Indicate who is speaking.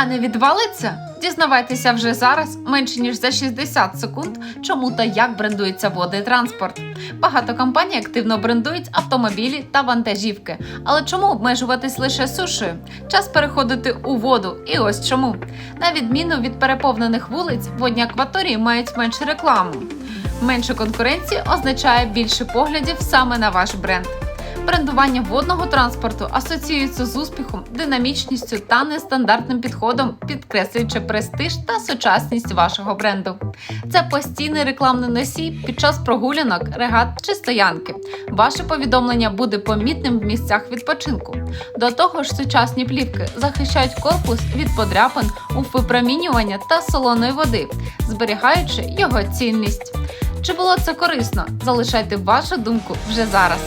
Speaker 1: А не відвалиться? Дізнавайтеся вже зараз, менше ніж за 60 секунд, чому та як брендується водний транспорт. Багато компаній активно брендують автомобілі та вантажівки. Але чому обмежуватись лише сушею? Час переходити у воду. І ось чому. На відміну від переповнених вулиць, водні акваторії мають менше рекламу. Менше конкуренції означає більше поглядів саме на ваш бренд. Брендування водного транспорту асоціюється з успіхом, динамічністю та нестандартним підходом, підкреслюючи престиж та сучасність вашого бренду. Це постійний рекламний носій під час прогулянок, регат чи стоянки. Ваше повідомлення буде помітним в місцях відпочинку. До того ж, сучасні плівки захищають корпус від подряпин у випромінювання та солоної води, зберігаючи його цінність. Чи було це корисно? Залишайте вашу думку вже зараз.